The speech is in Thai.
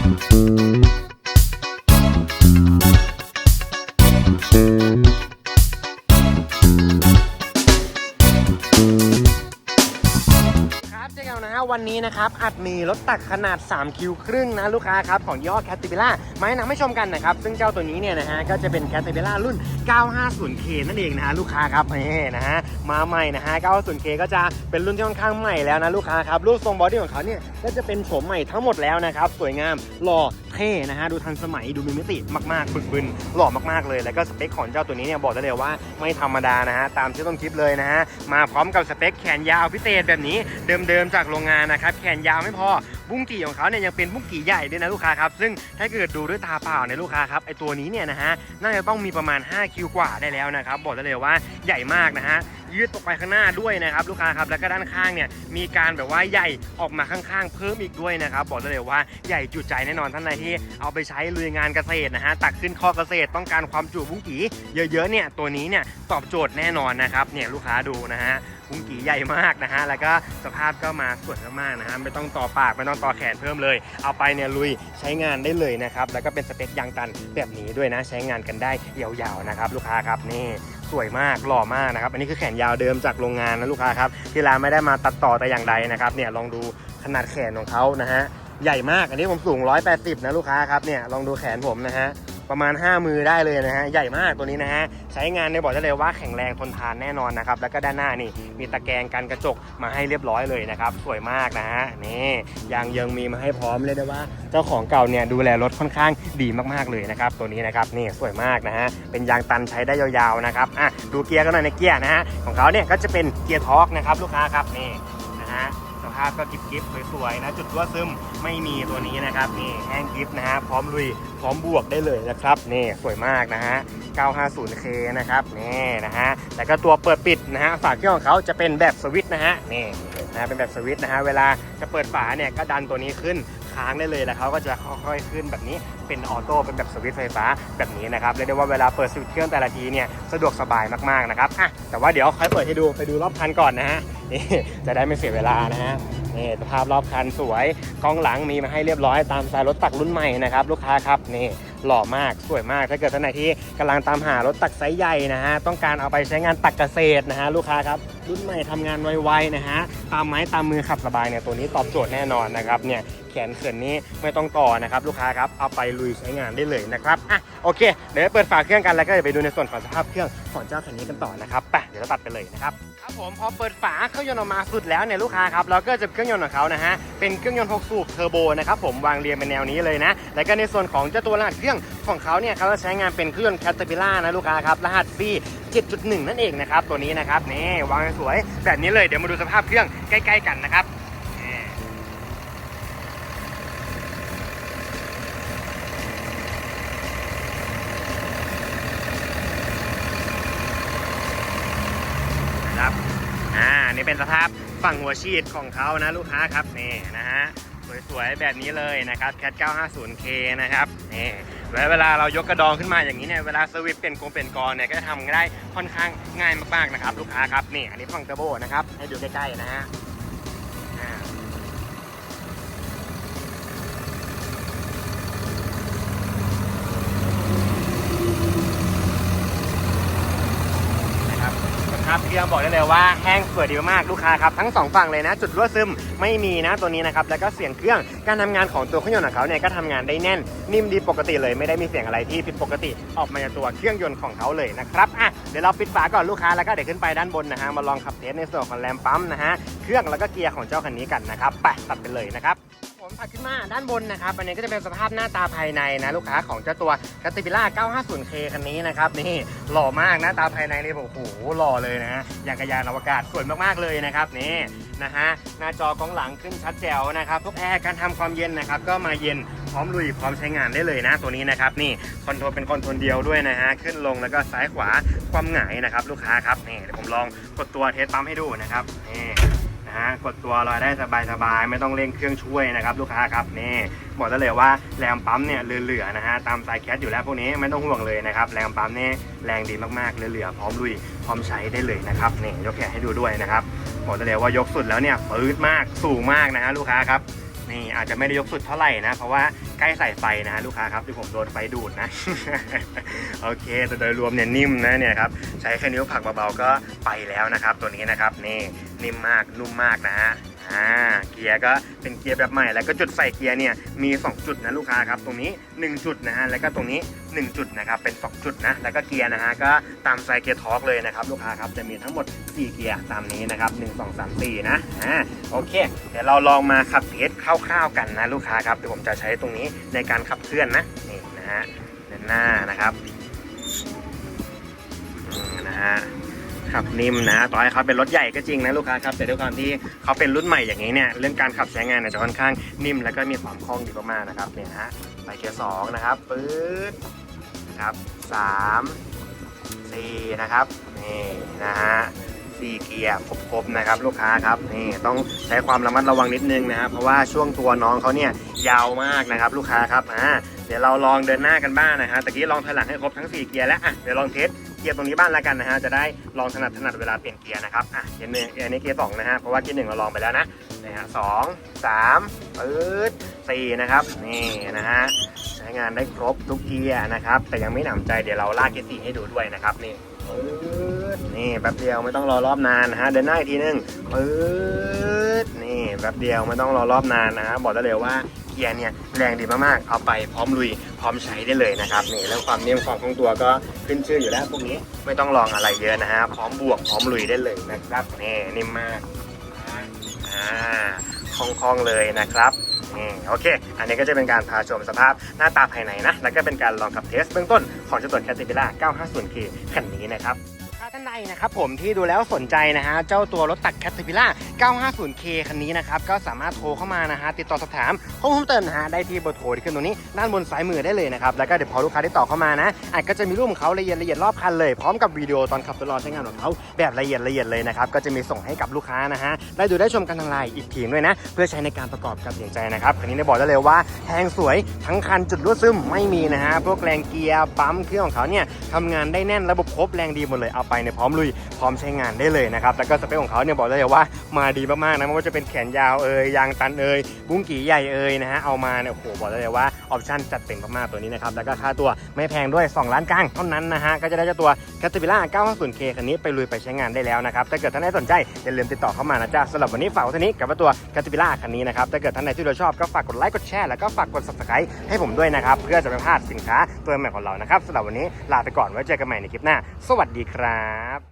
ครับเจ๊เกานะฮะวันนี้นะครับ อัดมีรถตักขนาด 3 คิวครึ่งนะลูกค้าครับ ของย่ห้อแคตติบิล่ามาให้นำให้ชมกันนะครับ ซึ่งเจ้าตัวนี้เนี่ยนะฮะ ก็จะเป็นแคตติบิล่ารุ่น 950K นั่นเองนะฮะ ลูกค้าครับนี่นะฮะ มาใหม่นะฮะ 950K ก็จะเป็นรุ่นที่ค่อนข้างใหม่แล้วนะลูกค้าครับ รูปทรงบอดี้ของเขาเนี่ยก็จะเป็นโฉมใหม่ทั้งหมดแล้วนะครับ สวยงามหล่อเท่นะฮะ ดูทันสมัยดูมีมิติมากๆบึกบึนหล่อมากๆเลย แล้วก็สเปคของเจ้าตัวนี้เนี่ยบอกได้เลยว่าไม่ธรรมดานะฮะ ตามที่ต้นคลิปเลยนะฮะ มาพร้อมกับสเปคแขนยาวพิเศษแบบนี้เดิมๆจากโรงงานนะครับแขนยาวไม่พอบุ้งกี่ของเขาเนี่ยยังเป็นบุ้งกี่ใหญ่ด้วยนะลูกค้าครับซึ่งถ้าเกิดดูด้วยตาเปล่าในลูกค้าครับไอตัวนี้เนี่ยนะฮะน่าจะต้องมีประมาณ5คิวกว่าได้แล้วนะครับบอกได้เลยว่าใหญ่มากนะฮะ ยืดตกไปข้างหน้าด้วยนะครับลูกค้าครับแล้วก็ด้านข้างเนี่ยมีการแบบว่าใหญ่ออกมาข้างๆ เพิ่มอีกด้วยนะครับบอกได้เลยว่าใหญ่จุใจแน่นอนท่านใดที่เอาไปใช้ลุยงานเกษตรนะฮะตักขึ้นข้อเกษตรต้องการความจุบุ้งกีเยอะๆเนี่ยตัวนี้เนี่ยตอบโจทย์แน่นอนนะครับเนี่ยลูกค้าดูนะฮะพุงกีใหญ่มากนะฮะแล้วก็สภาพก็มาสวยมากๆนะฮะไม่ต้องต่อปากไม่ต้องต่อแขนเพิ่มเลย เอาไปเนี่ยลุยใช้งานได้เลยนะครับแล้วก็เป็นสเปคยางตันแบบนี้ด้วยนะใช้งานกันได้ยาวๆนะครับลูกค้าครับนี่ สวยมากหล่อมากนะครับ อันนี้คือแขนยาวเดิมจากโรงงานนะลูกค้าครับที่ร้านไม่ได้มาตัดต่อแต่อย่างใดนะครับเนี่ยลองดูขนาดแขนของเขานะฮะใหญ่มากอันนี้ผมสูง 180 นะลูกค้าครับเนี่ยลองดูแขนผมนะฮะ ประมาณ 5 มือได้เลยนะฮะใหญ่มากตัวนี้นะฮะใช้งานในบอกได้เลยว่าแข็งแรงทนทานแน่นอนนะครับแล้วก็ด้านหน้านี่มีตะแกรงกันกระจกมาให้เรียบร้อยเลยนะครับสวยมากนะฮะนี่ยางยังมีมาให้พร้อมเลยได้ว่าเจ้าของเก่าเนี่ยดูแลรถค่อนข้างดีมากๆเลยนะครับตัวนี้นะครับนี่สวยมากนะฮะเป็นยางตันใช้ได้ยาวๆนะครับอะดูเกียร์กันหน่อยในเกียร์นะฮะของเขาเนี่ยก็จะเป็นเกียร์ทอร์กนะครับลูกค้าครับนี่าพก็กิบกิบสวยๆนะ จุดรั่วซึมไม่มีตัวนี้นะครับนี่แห้งกิฟนะฮะพร้อมลุยพร้อมบวกได้เลยนะครับนี่สวยมากนะฮะ 950K นะครับนี่นะฮะแล้วก็ตัวเปิดปิดนะฮะฝาเครื่องของเขาจะเป็นแบบสวิตช์นะฮะนี่นะเป็นแบบสวิตช์นะฮะเวลาจะเปิดฝาเนี่ยก็ดันตัวนี้ขึ้นค้างได้เลยแล้วเขาก็จะค่อยๆขึ้นแบบนี้เป็นออโต้เป็นแบบสวิตช์ไฟฟ้าแบบนี้นะครับเรียกได้ว่าเวลาเปิดสวิตช์เครื่องแต่ละทีเนี่ยสะดวกสบายมากๆนะครับอะแต่ว่าเดี๋ยวค่อยเปิดให้ดูไปดูรอบคันก่อนนะฮะนี่จะได้ไม่เสียเวลานะฮะ นี่สภาพรอบคันสวยกล้องหลังมีมาให้เรียบร้อยตามสไตล์รถตักรุ่นใหม่นะครับลูกค้าครับนี่หล่อมากสวยมากถ้าเกิดท่านไหนที่กำลังตามหารถตักไซส์ใหญ่นะฮะต้องการเอาไปใช้งานตักเกษตรนะฮะลูกค้าครับรุ่นใหม่ทำงานไวๆนะฮะตามไม้ตามมือขับสบายเนี่ยตัวนี้ตอบโจทย์แน่นอนนะครับเนี่ย แขนเขื่อนนี้ไม่ต้องต่อนะครับลูกค้าครับเอาไปลุยใช้งานได้เลยนะครับอะโอเค เดี๋ยวเปิดฝาเครื่องกันแล้วก็เดี๋ยวไปดูในส่วนของสภาพเครื่องของเจ้าคันนี้กันต่อนะครับไปเดี๋ยวเราตัดไปเลยนะครับครับผมพอเปิดฝาเครื่องยนต์ออกมาสุดแล้วเนี่ยลูกค้าครับเราก็จะเครื่องยนต์ของเขานะฮะเป็นเครื่องยนต์6สูบเทอร์โบนะครับผมวางเรียงเป็นแนวนี้เลยนะแล้วก็ในส่วนของเจ้าตัวรหัสเครื่องของเขาเนี่ยเขาจะใช้งานเป็นเครื่องยนต์แคตตาพิล่านะลูกค้าครับรหัส B 7.1 นั่นเองนะครับตัวนี้นะครับนี่วางสวยแบบนี้เลยเดี๋ยวมาดูสภาพเครื่องใกล้ ๆ กันนะครับนี่นะครับอ่านี่เป็น สภาพฝั่งหัวฉีดของเขานะลูกค้าครับนี่นะฮะสวยๆแบบนี้เลยนะครับแคท 950K นะครับนี่แล้วเวลาเรายกกระดองขึ้นมาอย่างนี้เนี่ยเวลาสวิตช์เป็นกงเป็นกรเนี่ยก็จะทำได้ค่อนข้างง่ายมากๆนะครับลูกค้าครับนี่อันนี้ฝั่งเทอร์โบนะครับให้ดูใกล้ๆนะฮะอ่า นะครับสภา พเครื่องบอกได้เลยว่าแห้งสวยดีมากลูกค้าครับทั้งสองฝั่งเลยนะ จุดรั่วซึมไม่มีนะตัวนี้นะครับแล้วก็เสียงเครื่องการทำงานของตัวเครื่องยนต์ของเขาเนี่ยก็ทำงานได้แน่น นิ่มดีปกติเลยไม่ได้มีเสียงอะไรที่ผิดปกติออกมาจากตัวเครื่องยนต์ของเขาเลยนะครับอะเดี๋ยวเราปิดฝาก่อนลูกค้าแล้วก็เดี๋ยวขึ้นไปด้านบนนะฮะมาลองขับเทสในส่วนของแรมปั๊มนะฮะเครื่องแล้วก็เกียร์ของเจ้าคันนี้กันนะครับไปตัดไปเลยนะครับ ผมถัดขึ้นมาด้านบนนะครับอันนี้ก็จะเป็นสภาพหน้าตาภายในนะลูกค้าของเจ้าตัว c a t ิ p i l l a r 950K คันนี้นะครับนี่หล่อมากหน้าตาภายในนี่โอ้โหหล่อเลยนะอย่างกระยานอวกาศสวยมากๆเลยนะครับนี่นะฮะหน้าจอกล้องหลังขึ้นชัดแจ๋วนะครับทุกแอร์การทำความเย็นนะครับก็มาเย็นพร้อมลุยพร้อมใช้งานได้เลยนะตัวนี้นะครับนี่คอนโทรลเป็นคอนโทรลเดียวด้วยนะฮะขึ้นลงแล้วก็ซ้ายขวาความหงายนะครับลูกค้าครับนี่เดี๋ยวผมลองกดตัวเทสปั๊มให้ดูนะครับนี่ นะฮะกดตัวลอยได้สบายๆ ไม่ต้องเร่งเครื่องช่วยนะครับลูกค้าครับนี่บอกได้เลยว่าแรงปั๊มเนี่ยเหลือๆนะฮะตามสายแคสอยู่แล้วพวกนี้ไม่ต้องห่วงเลยนะครับแรงปั๊มนี่แรงดีมากๆเหลือๆพร้อมลุยพร้อมใช้ได้เลยนะครับนี่ยกแขนให้ดูด้วยนะครับบอกได้เลยว่ายกสุดแล้วเนี่ยปื๊ดมากสูงมากนะฮะลูกค้าครับนี่อาจจะไม่ได้ยกสุดเท่าไหร่นะเพราะว่าใกล้ใส่ไฟนะฮะลูกค้าครับที่ผมโดนไฟดูดนะ โอเคแต่โดยรวมเนี่ยนิ่มนะเนี่ยครับใช้แค่นิ้วผักเบาๆก็ไปแล้วนะครับ ตัวนี้นะครับนี่ นิ่มมากนุ่มมากนะฮะอ่าเกียร์ก็เป็นเกียร์แบบใหม่ แล้วก็จุดใส่เกียร์เนี่ยมี 2 จุดนะลูกค้าครับตรงนี้ 1 จุดนะฮะแล้วก็ตรงนี้ 1 จุดนะครับเป็น 2 จุดนะแล้วก็เกียร์นะฮะก็ตามไซส์เกียร์ทอร์กเลยนะครับลูกค้าครับจะมีทั้งหมด 4 เกียร์ตามนี้นะครับ1 2 3 4นะอ่าโอเค เดี๋ยวเราลองมาขับเทสคร่าวๆกันนะลูกค้าครับเดี๋ยวผมจะใช้ตรงนี้ในการขับเคลื่อนนะนี่นะฮะเดินหน้านะครับนะฮะ ขับนิ่มนะต่อให้เขาเป็นรถใหญ่ก็จริงนะลูกค้าครับแต่ด้วยความที่เขาเป็นรุ่นใหม่อย่างนี้เนี่ยเรื่องการขับใช้งานเนี่ยจะค่อนข้างนิ่มแล้วก็มีความคล่องดีมากๆนะครับเนี่ยนะฮะไปเกียร์สองนะครับปื๊ดนะครับสามสี่นะครับนี่นะฮะสี่เกียร์ครบๆนะครับลูกค้าครับนี่ต้องใช้ความระมัดระวังนิดนึงนะครับเพราะว่าช่วงตัวน้องเขาเนี่ยยาวมากนะครับลูกค้าครับอ่าเดี๋ยวเราลองเดินหน้ากันบ้างนะฮะตะกี้ลองถอยหลังให้ครบทั้ง 4 เกียร์แล้วอะเดี๋ยวลองเทส เกียร์ตรงนี้บ้างแล้วกันนะฮะ จะได้ลองถนัดถนัดเวลาเปลี่ยนเกียร์นะครับ อะเกียร์หนึ่งเกียร์นี้เกียร์สองนะฮะ เพราะว่าเกียร์หนึ่งเราลองไปแล้วนะ นะฮะสองสามปื๊ดสี่นะครับ นี่นะฮะ ใช้งานได้ครบทุกเกียร์นะครับ แต่ยังไม่หนำใจเดี๋ยวเราลากเกียร์สี่ให้ดูด้วยนะครับ นี่ปื๊ดนี่แป๊บเดียวไม่ต้องรอรอบนานนะฮะ เดินหน้าอีกทีนึงปื๊ดนี่แป๊บเดียวไม่ต้องรอรอบนานนะฮะ บอกได้เลยว่า กียร์เนี่ยแรงดีมากๆ เอาไปพร้อมลุยพร้อมใช้ได้เลยนะครับนี่เรื่องความนิ่มความคล่องตัวก็ขึ้นชื่ออยู่แล้วพวกนี้ไม่ต้องลองอะไรเยอะนะฮะพร้อมบวกพร้อมลุยได้เลยนะครับนี่นิ่มมากอ่าคล่องๆเลยนะครับนี่โอเค อันนี้ก็จะเป็นการพาชมสภาพหน้าตาภายในนะ แล้วก็เป็นการลองขับเทสเบื้องต้นของเจ้าตัว Caterpillar 950K คันนี้นะครับานใดนะครับผมที่ดูแล้วสนใจนะฮะเจ้าตัวรถตัก Caterpillar 950K คันนี้นะครับก็สามารถโทรเข้ามานะฮะติดต่อสอบถามข้อมูลเพิ่มเติมนะฮะได้ที่เบอร์โทรที่ขึ้นตรงนี้ด้านบนซ้ายมือได้เลยนะครับแล้วก็เดี๋ยวพอลูกค้าได้ต่อเข้ามานะอาจก็จะมีรูปของเขาละเอียดละเอียดรอบคันเลยพร้อมกับวิดีโอตอนขับทดลองใช้งานของเขาแบบละเอียดละเอียดเลยนะครับก็จะมีส่งให้กับลูกค้านะฮะได้ดูได้ชมกันทางไลน์อีกทีด้วยนะเพื่อใช้ในการประกอบการตัดสินใจนะครับคันนี้ได้บอกได้เลยว่าแทงสวยทั้งคันจุดรั่วซึมไม่มีนะฮะพวกแรงเกียร์ปั๊มเครื่องของเขาเนี่ยทำงานได้แน่นระบบครบแรงดีหมดเลยเอาไปในยพร้อมลุยพร้อมใช้งานได้เลยนะครับแล้วก็สเปคของเขาเนี่ยบอกได้เลยว่ามาดีมากๆนะไม่ว่าจะเป็นแขนยาวเอ่ยยางตันเอ่ยบุ้งกี่ใหญ่เอ่ยนะฮะเอามาเนี่ยโอ้โหบอกได้เลยว่าออปชั่นจัดเต็มมากๆตัวนี้นะครับแล้วก็ค่าตัวไม่แพงด้วย 2 ล้านกลางเท่านั้นนะฮะก็จะได้เจ้าตัว Caterpillar 950K คันนี้ไปลุยไปใช้งานได้แล้วนะครับถ้าเกิดท่านใดสนใจอย่าลืมติดต่อเข้ามานะจ๊ะสำหรับวันนี้ฝากไว้เท่านี้กับตัว Caterpillar คันนี้นะครับถ้าเกิดท่านใดที่เราชอบก็ฝากกดไลค์กดแชร์แล้วก็ฝากกด subscribe ให้ผมด้วยนะครับเพื่อจะไม่พลาดสินค้าตัวใหม่ของเรานะครับสำหรับวันนี้ลาไปก่อนไว้เจอกันใหม่ในคลิปหน้า สวัสดีครับ